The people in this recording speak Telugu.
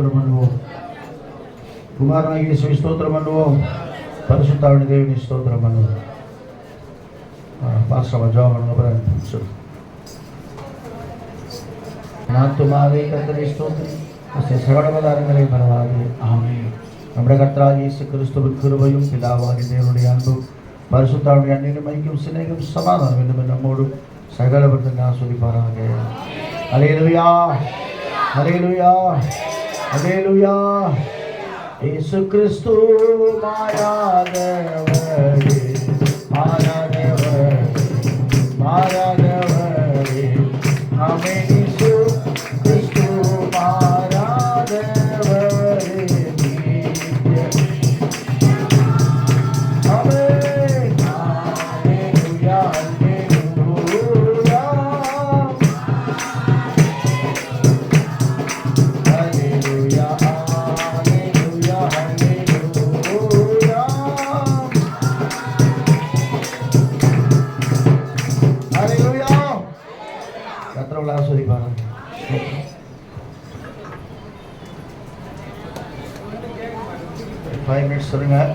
స్తోత్రమను కుమారనాగేశ్వరి స్తోత్రమను పరిశుద్ధావిడి దేవుని స్తోత్రమను మాస్టర్ మధ్యాహ్నం ప్రారంభించు നാത്തുമാവേ കർത്തരിഷ്ടോത്രം ശ്രവണപതാരങ്ങളെ പരവാതെ ആമേ നമ്മുടെ കർത്താവ് യേശു ക്രിസ്തുവിൻ കൃപയും പിതാവാകി ദേവരുടെ അൻപും പരിശുദ്ധാവുടെ അന്യനുമൈക്കും സ്നേഹം സമാധാനം എന്നും നമ്മോടും സകലവൃത്തം ആസ്വദിപ്പാറാകെ അലയിലുയാ അലയിലുയാ அலேலுயா இயேசு கிறிஸ்துவாயாக கத்திரவுள்ள ஆஸ்வதிப்பாங்க. ஃபைவ் மினிட்ஸ் சொல்லுங்கள்